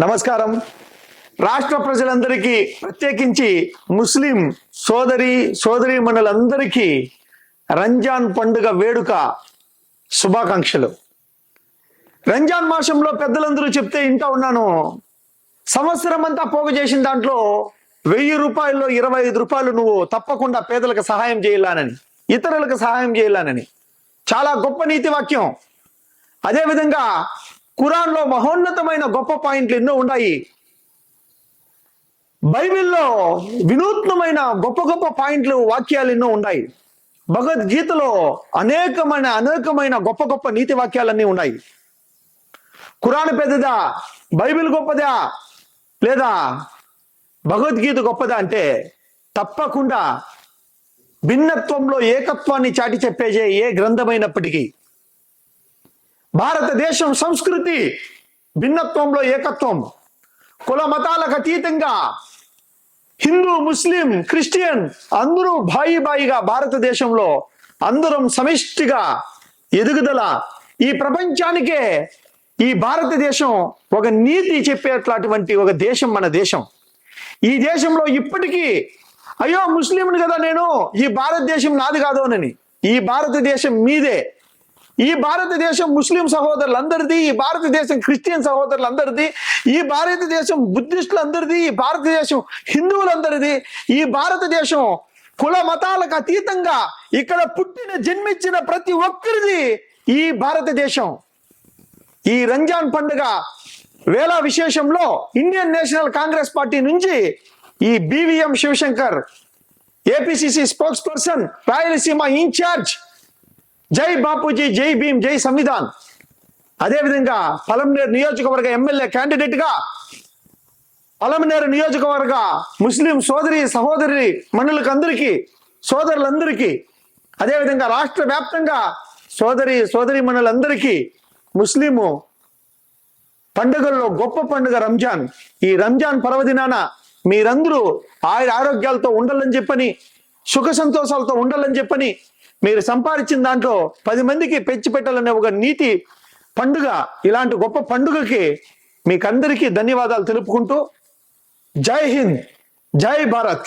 నమస్కారం. రాష్ట్ర ప్రజలందరికీ ప్రత్యేకించి ముస్లిం సోదరి సోదరి మనులందరికీ రంజాన్ పండుగ వేడుక శుభాకాంక్షలు. రంజాన్ మాసంలో పెద్దలందరూ చెప్తే ఇంటా ఉన్నాను సంవత్సరం అంతా పోగు చేసిన దాంట్లో వెయ్యి రూపాయల్లో ఇరవై ఐదు రూపాయలు నువ్వు తప్పకుండా పేదలకు సహాయం చేయాలనని ఇతరులకు సహాయం చేయాలనని. చాలా గొప్ప నీతి వాక్యం. అదేవిధంగా ఖురాన్లో మహోన్నతమైన గొప్ప పాయింట్లు ఎన్నో ఉన్నాయి. బైబిల్లో వినూత్నమైన గొప్ప గొప్ప పాయింట్లు వాక్యాలు ఎన్నో ఉన్నాయి. భగవద్గీతలో అనేకమైన అనేకమైన గొప్ప గొప్ప నీతి వాక్యాలన్నీ ఉన్నాయి. ఖురాన్ పెద్దదా? బైబిల్ గొప్పదా? లేదా భగవద్గీత గొప్పదా అంటే తప్పకుండా భిన్నత్వంలో ఏకత్వాన్ని చాటి చెప్పేజే ఏ గ్రంథమైనప్పటికీ భారతదేశం సంస్కృతి భిన్నత్వంలో ఏకత్వం. కుల మతాలకు అతీతంగా హిందూ ముస్లిం క్రిస్టియన్ అందరూ బాయి బాయిగా భారతదేశంలో అందరం సమిష్టిగా ఎదుగుదల ఈ ప్రపంచానికే ఈ భారతదేశం ఒక నీతి చెప్పేటటువంటి ఒక దేశం మన దేశం. ఈ దేశంలో ఇప్పటికీ అయ్యో ముస్లింని కదా నేను ఈ భారతదేశం నాది కాదోనని ఈ భారతదేశం మీదే. ఈ భారతదేశం ముస్లిం సహోదరులందరిది ఈ భారతదేశం క్రిస్టియన్ సహోదరులందరిది ఈ భారతదేశం బుద్ధిస్టులందరిది ఈ భారతదేశం హిందువులందరిది ఈ భారతదేశం కుల మతాలకు అతీతంగా ఇక్కడ పుట్టిన జన్మించిన ప్రతి ఒక్కరిది ఈ భారతదేశం. ఈ రంజాన్ పండుగ వేళ విశేషంలో ఇండియన్ నేషనల్ కాంగ్రెస్ పార్టీ నుంచి ఈ BVM Shivashankar APCC spokesperson Rayalaseema incharge జై బాపూజీ జై భీమ్ జై సంవిధాన్. అదేవిధంగా పలమనేరు నియోజకవర్గ ఎమ్మెల్యే క్యాండిడేట్గా పలమనేరు నియోజకవర్గ ముస్లిం సోదరి సహోదరి మనులకు అందరికీ సోదరులందరికీ అదేవిధంగా రాష్ట్ర వ్యాప్తంగా సోదరి సోదరి మనులందరికీ ముస్లిము పండుగల్లో గొప్ప పండుగ రంజాన్. ఈ రంజాన్ పర్వదినాన మీరందరూ ఆయుర ఆరోగ్యాలతో ఉండాలని చెప్పని సుఖ సంతోషాలతో ఉండాలని చెప్పని మీరు సంపాదించిన దాంట్లో పది మందికి పెంచి పెట్టాలనే ఒక నీతి పండుగ ఇలాంటి గొప్ప పండుగకి మీకందరికీ ధన్యవాదాలు తెలుపుకుంటూ జై హింద్ జై భారత్.